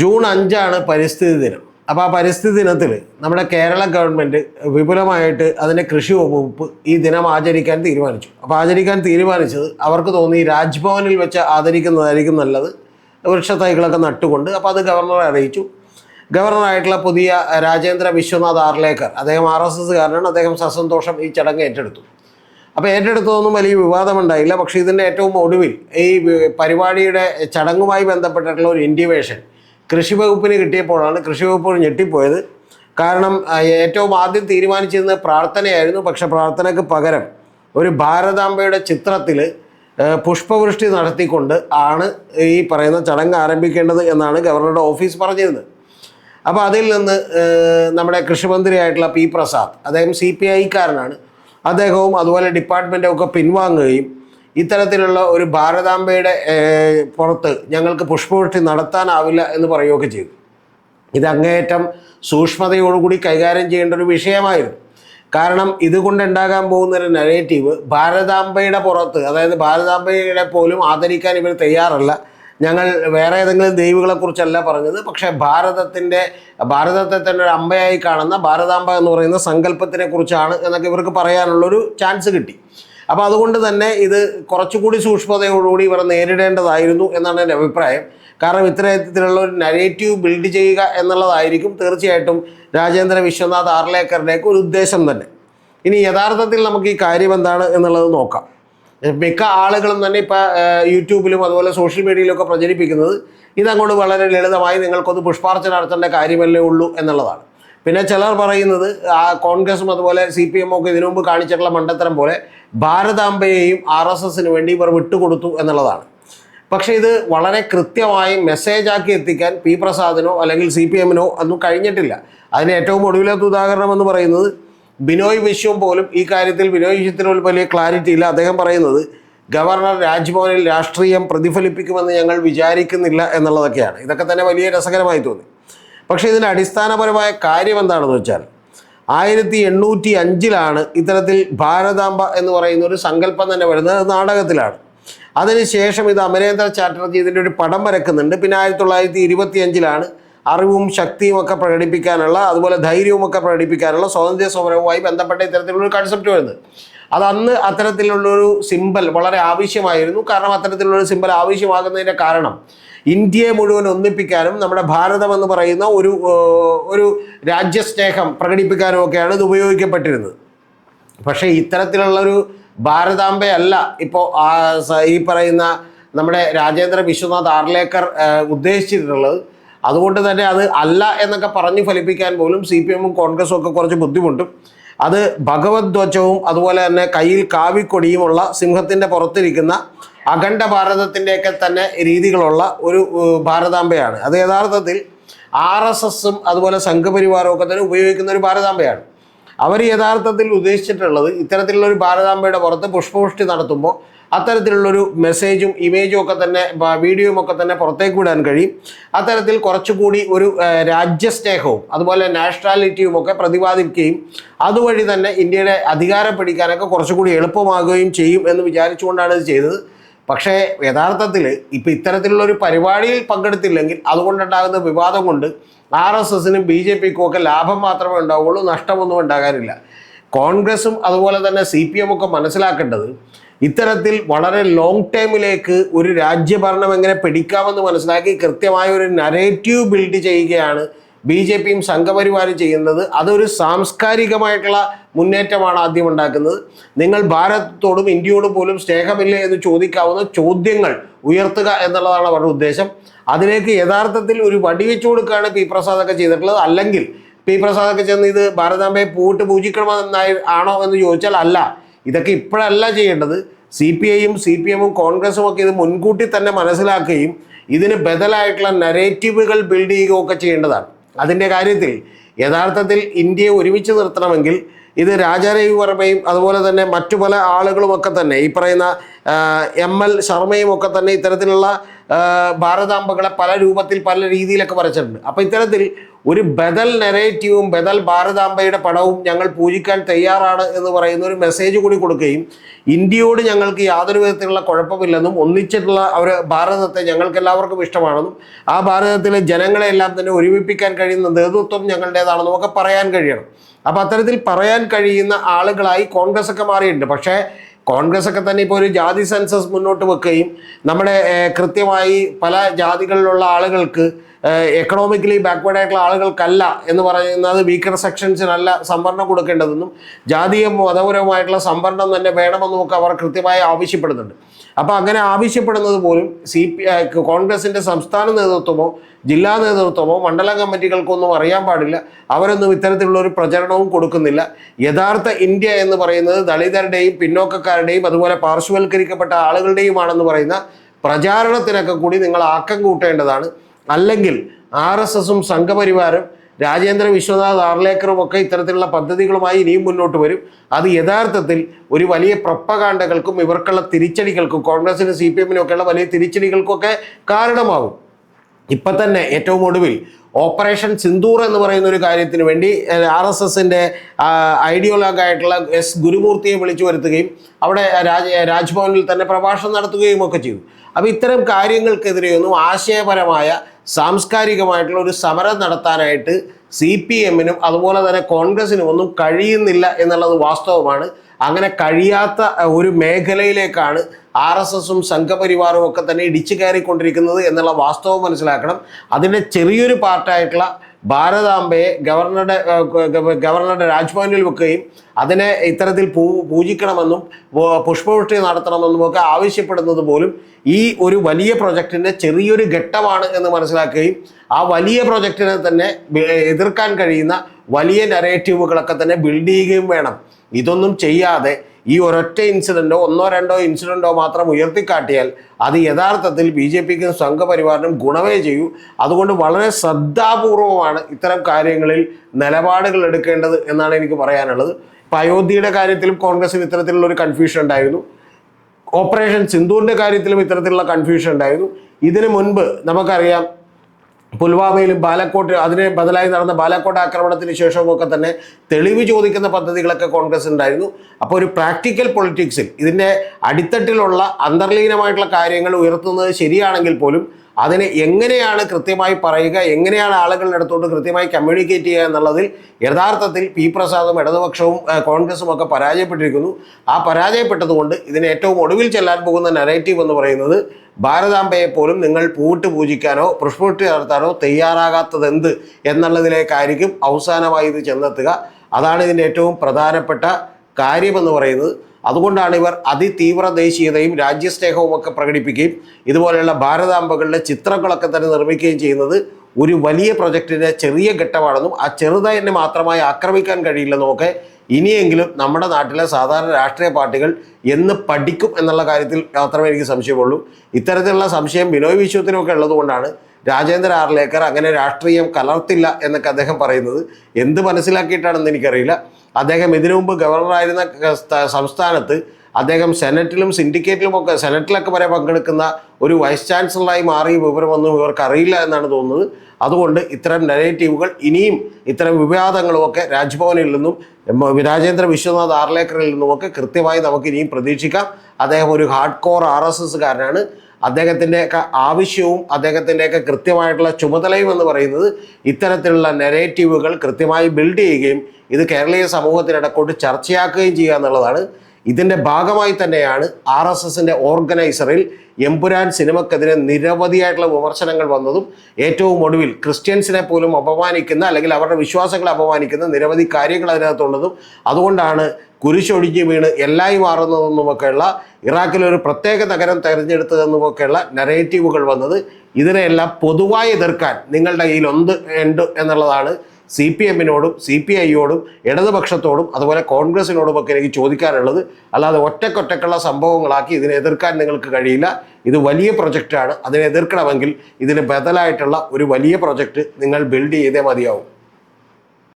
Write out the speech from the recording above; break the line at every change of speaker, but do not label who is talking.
June അഞ്ചാണ് പരിസ്ഥിതി ദിനം. അപ്പോൾ ആ പരിസ്ഥിതി ദിനത്തിൽ നമ്മുടെ കേരള ഗവൺമെന്റ് വിപുലമായിട്ട് അതിന്റെ കൃഷി വകുപ്പ് ഈ ദിനം ആചരിക്കാൻ തീരുമാനിച്ചു. അപ്പോൾ ആചരിക്കാൻ തീരുമാനിച്ചത് അവർക്ക് തോന്നി രാജ്ഭവനിൽ വെച്ച് ആദരിക്കുന്നതായിരിക്കും നല്ലത്. വൃക്ഷത്തൈകളൊക്കെ നട്ടുകൊണ്ട് അപ്പോൾ അത് ഗവർണറെ അറിയിച്ചു. ഗവർണറായിട്ടുള്ള പുതിയ രാജേന്ദ്ര വിശ്വനാഥ് ആർലേക്കർ അദ്ദേഹം ആർ എസ് എസ് കാരനാണ് അദ്ദേഹം സസന്തോഷം ഈ ചടങ്ങ് ഏറ്റെടുത്തു. അപ്പോൾ ഏറ്റെടുത്തതൊന്നും വലിയ വിവാദമുണ്ടായില്ല. പക്ഷേ ഇതിന്റെ ഏറ്റവും ഒടുവിൽ ഈ പരിപാടിയുടെ ചടങ്ങുമായി ബന്ധപ്പെട്ടിട്ടുള്ള ഒരു ഇൻഡിവേഷൻ കൃഷി വകുപ്പിന് കിട്ടിയപ്പോഴാണ് കൃഷി വകുപ്പ് ഞെട്ടിപ്പോയത്. കാരണം ഏറ്റവും ആദ്യം തീരുമാനിച്ചിരുന്നത് പ്രാർത്ഥനയായിരുന്നു. പക്ഷെ പ്രാർത്ഥനയ്ക്ക് പകരം ഒരു ഭാരതാംബയുടെ ചിത്രത്തിൽ പുഷ്പവൃഷ്ടി നടത്തിക്കൊണ്ട് ആണ് ഈ പറയുന്ന ചടങ്ങ് ആരംഭിക്കേണ്ടത് എന്നാണ് ഗവർണറുടെ ഓഫീസ് പറഞ്ഞിരുന്നത്. അപ്പോൾ അതിൽ നിന്ന് നമ്മുടെ കൃഷിമന്ത്രിയായിട്ടുള്ള പി പ്രസാദ് അദ്ദേഹം സി പി ഐക്കാരനാണ്. അദ്ദേഹവും അതുപോലെ ഡിപ്പാർട്ട്മെന്റും ഒക്കെ പിൻവാങ്ങുകയും ഇത്തരത്തിലുള്ള ഒരു ഭാരതാംബയുടെ പുറത്ത് ഞങ്ങൾക്ക് പുഷ്പവൃഷ്ടി നടത്താനാവില്ല എന്ന് പറയുകയൊക്കെ ചെയ്തു. ഇത് അങ്ങേയറ്റം സൂക്ഷ്മതയോടുകൂടി കൈകാര്യം ചെയ്യേണ്ട ഒരു വിഷയമായിരുന്നു. കാരണം ഇതുകൊണ്ടുണ്ടാകാൻ പോകുന്ന ഒരു നെഗറ്റീവ് ഭാരതാംബയുടെ പുറത്ത് അതായത് ഭാരതാംബയുടെ പോലും ആദരിക്കാൻ ഇവർ തയ്യാറല്ല. ഞങ്ങൾ വേറെ ഏതെങ്കിലും ദൈവങ്ങളെക്കുറിച്ചല്ല പറഞ്ഞത്. പക്ഷേ ഭാരതത്തിന്റെ ഭാരതത്തെ തന്നെ ഒരു അമ്പയായി കാണുന്ന ഭാരതാംബ എന്ന് പറയുന്ന സങ്കല്പത്തിനെ കുറിച്ചാണ് എന്നൊക്കെ ഇവർക്ക് പറയാനുള്ളൊരു ചാൻസ് കിട്ടി. അപ്പോൾ അതുകൊണ്ട് തന്നെ ഇത് കുറച്ചുകൂടി സൂക്ഷ്മതയോടുകൂടി ഇവർ നേരിടേണ്ടതായിരുന്നു എന്നാണ് എന്റെ അഭിപ്രായം. കാരണം ഇത്തരത്തിലുള്ള ഒരു നരേറ്റീവ് ബിൽഡ് ചെയ്യുക എന്നുള്ളതായിരിക്കും തീർച്ചയായിട്ടും രാജേന്ദ്ര വിശ്വനാഥ് ആർലേക്കറിന്റെയൊക്കെ ഒരു ഉദ്ദേശം തന്നെ. ഇനി യഥാർത്ഥത്തിൽ നമുക്ക് ഈ കാര്യം എന്താണ് എന്നുള്ളത് നോക്കാം. മിക്ക ആളുകളും തന്നെ ഇപ്പോൾ യൂട്യൂബിലും അതുപോലെ സോഷ്യൽ മീഡിയയിലൊക്കെ പ്രചരിപ്പിക്കുന്നത് ഇതങ്ങോട്ട് വളരെ ലളിതമായി നിങ്ങൾക്കൊന്ന് പുഷ്പാർച്ചന നടത്തേണ്ട കാര്യമല്ലേ ഉള്ളൂ എന്നുള്ളതാണ്. പിന്നെ ചിലർ പറയുന്നത് ആ കോൺഗ്രസും അതുപോലെ സി പി എമ്മും ഒക്കെ ഇതിനു മുമ്പ് കാണിച്ചിട്ടുള്ള മണ്ടത്തരം പോലെ ഭാരതാംബയെയും ആർ എസ് എസിന് വേണ്ടി ഇവർ വിട്ടുകൊടുത്തു എന്നുള്ളതാണ്. പക്ഷേ ഇത് വളരെ കൃത്യമായി മെസ്സേജാക്കി എത്തിക്കാൻ പി പ്രസാദിനോ അല്ലെങ്കിൽ സി പി എമ്മിനോ ഒന്നും കഴിഞ്ഞിട്ടില്ല. അതിന് ഏറ്റവും ഒടുവിലത്തെ ഉദാഹരണം എന്ന് പറയുന്നത് ബിനോയ് വിശ്വം പോലും ഈ കാര്യത്തിൽ ബിനോയ് വിശ്വത്തിന് വലിയ ക്ലാരിറ്റി ഇല്ല. അദ്ദേഹം പറയുന്നത് ഗവർണർ രാജ്ഭവനിൽ രാഷ്ട്രീയം പ്രതിഫലിപ്പിക്കുമെന്ന് ഞങ്ങൾ വിചാരിക്കുന്നില്ല എന്നുള്ളതൊക്കെയാണ്. ഇതൊക്കെ തന്നെ വലിയ രസകരമായി തോന്നി. പക്ഷേ ഇതിന് അടിസ്ഥാനപരമായ കാര്യം എന്താണെന്ന് വെച്ചാൽ ആയിരത്തി എണ്ണൂറ്റി അഞ്ചിലാണ് ഇത്തരത്തിൽ ഭാരതാംബ എന്ന് പറയുന്ന ഒരു സങ്കല്പം തന്നെ വരുന്നത് നാടകത്തിലാണ്. അതിനുശേഷം ഇത് അമരേന്ദ്ര ചാറ്റർജി ഇതിന്റെ ഒരു പടം വരക്കുന്നുണ്ട്. പിന്നെ ആയിരത്തി തൊള്ളായിരത്തി ഇരുപത്തി അഞ്ചിലാണ് അറിവും ശക്തിയും ഒക്കെ പ്രകടിപ്പിക്കാനുള്ള അതുപോലെ ധൈര്യവും ഒക്കെ പ്രകടിപ്പിക്കാനുള്ള സ്വാതന്ത്ര്യ സമരവുമായി ബന്ധപ്പെട്ട ഇത്തരത്തിലുള്ള ഒരു കൺസെപ്റ്റ് വരുന്നത്. അത് അന്ന് അത്തരത്തിലുള്ളൊരു സിമ്പൽ വളരെ ആവശ്യമായിരുന്നു. കാരണം അത്തരത്തിലുള്ളൊരു സിമ്പൽ ആവശ്യമാകുന്നതിന്റെ കാരണം ഇന്ത്യയെ മുഴുവൻ ഒന്നിപ്പിക്കാനും നമ്മുടെ ഭാരതം എന്ന് പറയുന്ന ഒരു ഒരു രാജ്യസ്നേഹം പ്രകടിപ്പിക്കാനും ഒക്കെയാണ് ഇത് ഉപയോഗിക്കപ്പെട്ടിരുന്നത്. പക്ഷേ ഇത്തരത്തിലുള്ളൊരു ഭാരതാംബയല്ല ഇപ്പോൾ ഈ പറയുന്ന നമ്മുടെ രാജേന്ദ്ര വിശ്വനാഥ് ആർലേക്കർ ഉദ്ദേശിച്ചിട്ടുള്ളത് അതുകൊണ്ട് തന്നെ അത് അല്ല എന്നൊക്കെ പറഞ്ഞു ഫലിപ്പിക്കാൻ പോലും സി പി എമ്മും കോൺഗ്രസും ഒക്കെ കുറച്ച് ബുദ്ധിമുട്ടും. അത് ഭഗവത് ധ്വജവും അതുപോലെ തന്നെ കയ്യിൽ കാവിക്കൊടിയുമുള്ള സിംഹത്തിന്റെ പുറത്തിരിക്കുന്ന അഖണ്ഡ ഭാരതത്തിന്റെയൊക്കെ തന്നെ രീതികളുള്ള ഒരു ഭാരതാംബയാണ്. അത് യഥാർത്ഥത്തിൽ ആർ എസ് എസും അതുപോലെ സംഘപരിവാരവും ഒക്കെ തന്നെ ഉപയോഗിക്കുന്ന ഒരു ഭാരതാംബയാണ്. അവർ യഥാർത്ഥത്തിൽ ഉദ്ദേശിച്ചിട്ടുള്ളത് ഇത്തരത്തിലുള്ള ഒരു ഭാരതാംബയുടെ പുറത്ത് പുഷ്പവൃഷ്ടി നടത്തുമ്പോൾ അത്തരത്തിലുള്ളൊരു മെസ്സേജും ഇമേജും ഒക്കെ തന്നെ വീഡിയോയും ഒക്കെ തന്നെ പുറത്തേക്ക് വിടാൻ കഴിയും. അത്തരത്തിൽ കുറച്ചുകൂടി ഒരു രാജ്യസ്നേഹവും അതുപോലെ നാഷണാലിറ്റിയും ഒക്കെ പ്രതിപാദിക്കുകയും അതുവഴി തന്നെ ഇന്ത്യയുടെ അധികാരം പിടിക്കാനൊക്കെ കുറച്ചുകൂടി എളുപ്പമാകുകയും ചെയ്യും എന്ന് വിചാരിച്ചുകൊണ്ടാണ് ഇത് ചെയ്തത്. പക്ഷേ യഥാർത്ഥത്തിൽ ഇപ്പം ഇത്തരത്തിലുള്ള ഒരു പരിപാടിയിൽ പങ്കെടുത്തില്ലെങ്കിൽ അതുകൊണ്ടുണ്ടാകുന്ന വിവാദം കൊണ്ട് ആർ എസ് എസിനും ബി ജെ പിക്കും ഒക്കെ ലാഭം മാത്രമേ ഉണ്ടാവുകയുള്ളൂ നഷ്ടമൊന്നും ഉണ്ടാകാനില്ല. കോൺഗ്രസും അതുപോലെ തന്നെ സി പി എമ്മൊക്കെ മനസ്സിലാക്കേണ്ടത് ഇത്തരത്തിൽ വളരെ ലോങ് ടൈമിലേക്ക് ഒരു രാജ്യഭരണം എങ്ങനെ പിടിക്കാമെന്ന് മനസ്സിലാക്കി കൃത്യമായ ഒരു നരേറ്റീവ് ബിൽഡ് ചെയ്യുകയാണ് ബി ജെ പിയും സംഘപരിവാരം ചെയ്യുന്നത്. അതൊരു സാംസ്കാരികമായിട്ടുള്ള മുന്നേറ്റമാണ് ആദ്യം ഉണ്ടാക്കുന്നത്. നിങ്ങൾ ഭാരതത്തോടും ഇന്ത്യയോടും പോലും സ്നേഹമില്ലേ എന്ന് ചോദിക്കാവുന്ന ചോദ്യങ്ങൾ ഉയർത്തുക എന്നുള്ളതാണ് അവരുടെ ഉദ്ദേശം. അതിലേക്ക് യഥാർത്ഥത്തിൽ ഒരു വടിവെച്ചു കൊടുക്കുകയാണ് പി പ്രസാദൊക്കെ ചെയ്തിട്ടുള്ളത്. അല്ലെങ്കിൽ പി പ്രസാദൊക്കെ ചെന്ന് ഇത് ഭാരതാംബയെ പൂട്ട് പൂജിക്കണമെന്നായി ആണോ എന്ന് ചോദിച്ചാൽ അല്ല. ഇതൊക്കെ ഇപ്പോഴല്ല ചെയ്യേണ്ടത്. സി പി ഐയും സി പി എമ്മും കോൺഗ്രസും ഒക്കെ ഇത് മുൻകൂട്ടി തന്നെ മനസ്സിലാക്കുകയും ഇതിന് ബദലായിട്ടുള്ള നരേറ്റീവുകൾ ബിൽഡ് ചെയ്യുകയൊക്കെ ചെയ്യേണ്ടതാണ്. അതിന്റെ കാര്യത്തിൽ യഥാർത്ഥത്തിൽ ഇന്ത്യയെ ഒരുമിച്ച് നിർത്തണമെങ്കിൽ ഇത് രാജാരവി വർമ്മയും അതുപോലെ തന്നെ മറ്റു പല ആളുകളുമൊക്കെ തന്നെ ഈ പറയുന്ന എം എൽ ശർമ്മയും ഒക്കെ തന്നെ ഇത്തരത്തിലുള്ള ഭാരതാംബകളെ പല രൂപത്തിൽ പല രീതിയിലൊക്കെ വരച്ചിട്ടുണ്ട്. അപ്പോൾ ഇത്തരത്തിൽ ഒരു ബദൽ നെറേറ്റീവും ബദൽ ഭാരതാംബയുടെ പടവും ഞങ്ങൾ പൂജിക്കാൻ തയ്യാറാണ് എന്ന് പറയുന്ന ഒരു മെസ്സേജ് കൂടി കൊടുക്കുകയും ഇന്ത്യയോട് ഞങ്ങൾക്ക് യാതൊരു വിധത്തിലുള്ള കുഴപ്പമില്ലെന്നും ഒന്നിച്ചിട്ടുള്ള അവർ ഭാരതത്തെ ഞങ്ങൾക്ക് എല്ലാവർക്കും ഇഷ്ടമാണെന്നും ആ ഭാരതത്തിലെ ജനങ്ങളെല്ലാം തന്നെ ഒരുമിപ്പിക്കാൻ കഴിയുന്ന നേതൃത്വം ഞങ്ങളുടേതാണെന്നും ഒക്കെ പറയാൻ കഴിയണം. അപ്പോൾ അത്തരത്തിൽ പറയാൻ കഴിയുന്ന ആളുകളായി കോൺഗ്രസ് ഒക്കെ മാറിയിട്ടുണ്ട്. പക്ഷേ കോൺഗ്രസ് ഒക്കെ തന്നെ ഇപ്പോൾ ഒരു ജാതി സെൻസസ് മുന്നോട്ട് വെക്കുകയും നമ്മുടെ കൃത്യമായി പല ജാതികളിലുള്ള ആളുകൾക്ക് എക്കണോമിക്കലി ബാക്ക്വേഡ് ആയിട്ടുള്ള ആളുകൾക്കല്ല എന്ന് പറയുന്നത് വീക്കർ സെക്ഷൻസിനല്ല സംവരണം കൊടുക്കേണ്ടതെന്നും ജാതീയ മതപരമായിട്ടുള്ള സംവരണം തന്നെ വേണമെന്നും ഒക്കെ അവർ കൃത്യമായി ആവശ്യപ്പെടുന്നുണ്ട്. അപ്പോൾ അങ്ങനെ ആവശ്യപ്പെടുന്നത് പോലും സി പി കോൺഗ്രസിന്റെ സംസ്ഥാന നേതൃത്വമോ ജില്ലാ നേതൃത്വമോ മണ്ഡല കമ്മിറ്റികൾക്കൊന്നും അറിയാൻ പാടില്ല. അവരൊന്നും ഇത്തരത്തിലുള്ള ഒരു പ്രചരണവും കൊടുക്കുന്നില്ല. യഥാർത്ഥ ഇന്ത്യ എന്ന് പറയുന്നത് ദളിതരുടെയും പിന്നോക്കക്കാരുടെയും അതുപോലെ പാർശ്വവൽക്കരിക്കപ്പെട്ട ആളുകളുടെയുമാണെന്ന് പറയുന്ന പ്രചാരണത്തിനൊക്കെ കൂടി നിങ്ങൾ ആക്കം കൂട്ടേണ്ടതാണ്. അല്ലെങ്കിൽ ആർ എസ് എസും സംഘപരിവാരം രാജേന്ദ്ര വിശ്വനാഥ് ആർലേക്കറും ഒക്കെ ഇത്തരത്തിലുള്ള പദ്ധതികളുമായി ഇനിയും മുന്നോട്ട് വരും. അത് യഥാർത്ഥത്തിൽ ഒരു വലിയ പ്രപ്പകാണ്ടകൾക്കും ഇവർക്കുള്ള തിരിച്ചടികൾക്കും കോൺഗ്രസിനും സി പി എമ്മിനും ഒക്കെയുള്ള വലിയ തിരിച്ചടികൾക്കൊക്കെ കാരണമാകും ഇപ്പൊ തന്നെ ഏറ്റവും ഒടുവിൽ ഓപ്പറേഷൻ സിന്ദൂർ എന്ന് പറയുന്ന ഒരു കാര്യത്തിന് വേണ്ടി ആർ എസ് എസിന്റെ ഐഡിയോളോഗായിട്ടുള്ള എസ് ഗുരുമൂർത്തിയെ വിളിച്ചു വരുത്തുകയും അവിടെ രാജ് രാജ്ഭവനിൽ തന്നെ പ്രഭാഷണം നടത്തുകയും ഒക്കെ ചെയ്തു. അപ്പോൾ ഇത്തരം കാര്യങ്ങൾക്കെതിരെയൊന്നും ആശയപരമായ സാംസ്കാരികമായിട്ടുള്ള ഒരു സമരം നടത്താനായിട്ട് സി പി എമ്മിനും അതുപോലെ തന്നെ കോൺഗ്രസിനും ഒന്നും കഴിയുന്നില്ല എന്നുള്ളത് വാസ്തവമാണ്. അങ്ങനെ കഴിയാത്ത ഒരു മേഖലയിലേക്കാണ് ആർ എസ് എസും സംഘപരിവാറും ഒക്കെ തന്നെ ഇടിച്ചു കയറിക്കൊണ്ടിരിക്കുന്നത് എന്നുള്ള വാസ്തവം മനസ്സിലാക്കണം. അതിന്റെ ചെറിയൊരു പാർട്ടായിട്ടുള്ള ഭാരതാംബയെ ഗവർണറുടെ ഗവർണറുടെ രാജ്ഭവനിൽ വെക്കുകയും അതിനെ ഇത്തരത്തിൽ പൂ പൂജിക്കണമെന്നും പുഷ്പവൃഷ്ടി നടത്തണമെന്നും ഒക്കെ ആവശ്യപ്പെടുന്നത് പോലും ഈ ഒരു വലിയ പ്രൊജക്റ്റിന്റെ ചെറിയൊരു ഘട്ടമാണ് എന്ന് മനസ്സിലാക്കുകയും ആ വലിയ പ്രൊജക്റ്റിനെ തന്നെ എതിർക്കാൻ കഴിയുന്ന വലിയ നരേറ്റീവുകളൊക്കെ തന്നെ ബിൽഡ് ചെയ്യുകയും വേണം. ഇതൊന്നും ചെയ്യാതെ ഈ ഒരൊറ്റ ഇൻസിഡന്റോ ഒന്നോ രണ്ടോ ഇൻസിഡന്റോ മാത്രം ഉയർത്തിക്കാട്ടിയാൽ അത് യഥാർത്ഥത്തിൽ ബി ജെ പിക്കും സംഘപരിവാറിനും ഗുണമേ ചെയ്യൂ. അതുകൊണ്ട് വളരെ ശ്രദ്ധാപൂർവമാണ് ഇത്തരം കാര്യങ്ങളിൽ നിലപാടുകൾ എടുക്കേണ്ടത് എന്നാണ് എനിക്ക് പറയാനുള്ളത്. ഇപ്പം അയോധ്യയുടെ കാര്യത്തിലും കോൺഗ്രസിന് ഇത്തരത്തിലുള്ള ഒരു കൺഫ്യൂഷൻ ഉണ്ടായിരുന്നു. ഓപ്പറേഷൻ സിന്ധുവിന്റെ കാര്യത്തിലും ഇത്തരത്തിലുള്ള കൺഫ്യൂഷൻ ഉണ്ടായിരുന്നു. ഇതിനു മുൻപ് നമുക്കറിയാം പുൽവാമയിലും ബാലക്കോട്ട് അതിന് ബദലായി നടന്ന ബാലക്കോട്ട് ആക്രമണത്തിന് ശേഷമൊക്കെ തന്നെ തെളിവ് ചോദിക്കുന്ന പദ്ധതികളൊക്കെ കോൺഗ്രസ് ഉണ്ടായിരുന്നു. അപ്പോൾ ഒരു പ്രാക്ടിക്കൽ പൊളിറ്റിക്സിൽ ഇതിന്റെ അടിത്തട്ടിലുള്ള അന്തർലീനമായിട്ടുള്ള കാര്യങ്ങൾ ഉയർത്തുന്നത് ശരിയാണെങ്കിൽ പോലും അതിനെ എങ്ങനെയാണ് കൃത്യമായി പറയുക എങ്ങനെയാണ് ആളുകളുടെ അടുത്തോട്ട് കൃത്യമായി കമ്മ്യൂണിക്കേറ്റ് ചെയ്യുക എന്നുള്ളതിൽ യഥാർത്ഥത്തിൽ പി പ്രസാദും ഇടതുപക്ഷവും കോൺഗ്രസും ഒക്കെ പരാജയപ്പെട്ടിരിക്കുന്നു. ആ പരാജയപ്പെട്ടതുകൊണ്ട് ഇതിന് ഏറ്റവും ഒടുവിൽ ചെല്ലാൻ പോകുന്ന നെറേറ്റീവ് എന്ന് പറയുന്നത് ഭാരതാംബയെ പോലും നിങ്ങൾ പൂവിട്ട് പൂജിക്കാനോ പുഷ്പൂട്ടി നടത്താനോ തയ്യാറാകാത്തത് എന്ത് എന്നുള്ളതിലേക്കായിരിക്കും അവസാനമായി ഇത് ചെന്നെത്തുക. അതാണ് ഇതിന്റെ ഏറ്റവും പ്രധാനപ്പെട്ട കാര്യമെന്ന് പറയുന്നത്. അതുകൊണ്ടാണ് ഇവർ അതിതീവ്ര ദേശീയതയും രാജ്യസ്നേഹവും ഒക്കെ പ്രകടിപ്പിക്കുകയും ഇതുപോലെയുള്ള ഭാരതാംബകളുടെ ചിത്രങ്ങളൊക്കെ തന്നെ നിർമ്മിക്കുകയും ചെയ്യുന്നത് ഒരു വലിയ പ്രൊജക്റ്റിന്റെ ചെറിയ ഘട്ടമാണെന്നും ആ ചെറുതായി മാത്രമായി ആക്രമിക്കാൻ കഴിയില്ലെന്നും ഒക്കെ ഇനിയെങ്കിലും നമ്മുടെ നാട്ടിലെ സാധാരണ രാഷ്ട്രീയ പാർട്ടികൾ എന്ന് പഠിക്കും എന്നുള്ള കാര്യത്തിൽ മാത്രമേ എനിക്ക് സംശയമുള്ളൂ. ഇത്തരത്തിലുള്ള സംശയം വിനോയ് വിശ്വത്തിനൊക്കെ ഉള്ളതുകൊണ്ടാണ് രാജേന്ദ്ര ആർലേക്കർ അങ്ങനെ രാഷ്ട്രീയം കലർത്തില്ല എന്നൊക്കെ അദ്ദേഹം പറയുന്നത്. എന്ത് മനസ്സിലാക്കിയിട്ടാണെന്ന് എനിക്കറിയില്ല. അദ്ദേഹം ഇതിനു മുമ്പ് ഗവർണറായിരുന്ന സംസ്ഥാനത്ത് അദ്ദേഹം സെനറ്റിലും സിൻഡിക്കേറ്റിലും ഒക്കെ സെനറ്റിലൊക്കെ വരെ പങ്കെടുക്കുന്ന ഒരു വൈസ് ചാൻസലറായി മാറിയ വിവരമൊന്നും ഇവർക്ക് അറിയില്ല എന്നാണ് തോന്നുന്നത്. അതുകൊണ്ട് ഇത്തരം നെഗറ്റീവുകൾ ഇനിയും ഇത്തരം വിവാദങ്ങളുമൊക്കെ രാജ്ഭവനിൽ നിന്നും രാജേന്ദ്ര വിശ്വനാഥ് ആർലേക്കറിൽ നിന്നുമൊക്കെ കൃത്യമായി നമുക്ക് ഇനിയും പ്രതീക്ഷിക്കാം. അദ്ദേഹം ഒരു ഹാർഡ് കോർ ആർ എസ് അദ്ദേഹത്തിന്റെയൊക്കെ ആവശ്യവും അദ്ദേഹത്തിന്റെയൊക്കെ കൃത്യമായിട്ടുള്ള ചുമതലയും എന്ന് പറയുന്നത് ഇത്തരത്തിലുള്ള നെറേറ്റീവുകൾ കൃത്യമായി ബിൽഡ് ചെയ്യുകയും ഇത് കേരളീയ സമൂഹത്തിനിടക്കോട്ട് ചർച്ചയാക്കുകയും ചെയ്യുക എന്നുള്ളതാണ് ഇതിന്റെ ഭാഗമായി തന്നെയാണ് ആർ എസ് എസിന്റെ ഓർഗനൈസറിൽ എമ്പുരാൻ സിനിമക്കെതിരെ നിരവധിയായിട്ടുള്ള വിമർശനങ്ങൾ വന്നതും ഏറ്റവും ഒടുവിൽ ക്രിസ്ത്യൻസിനെ പോലും അപമാനിക്കുന്ന അല്ലെങ്കിൽ അവരുടെ വിശ്വാസങ്ങളെ അപമാനിക്കുന്ന നിരവധി കാര്യങ്ങൾ അതിനകത്തുള്ളതും അതുകൊണ്ടാണ് കുരിശൊടിഞ്ഞ് വീണ് എല്ലായി മാറുന്നതെന്നുമൊക്കെയുള്ള ഇറാഖിലെ ഒരു പ്രത്യേക നഗരം തിരഞ്ഞെടുത്തതെന്നുമൊക്കെയുള്ള നറേറ്റീവുകൾ വന്നത് ഇതിനെയെല്ലാം പൊതുവായി എതിർക്കാൻ നിങ്ങളുടെ കയ്യിൽ ഒന്ന് ഉണ്ട് എന്നുള്ളതാണ് സി പി എമ്മിനോടും സി പി ഐയോടും ഇടതുപക്ഷത്തോടും അതുപോലെ കോൺഗ്രസിനോടുമൊക്കെ എനിക്ക് ചോദിക്കാനുള്ളത്. അല്ലാതെ ഒറ്റക്കൊറ്റക്കുള്ള സംഭവങ്ങളാക്കി ഇതിനെ എതിർക്കാൻ നിങ്ങൾക്ക് കഴിയില്ല. ഇത് വലിയ പ്രൊജക്റ്റാണ്. അതിനെ എതിർക്കണമെങ്കിൽ ഇതിന് ബദലായിട്ടുള്ള ഒരു വലിയ പ്രൊജക്റ്റ് നിങ്ങൾ ബിൽഡ് ചെയ്തേ മതിയാവും.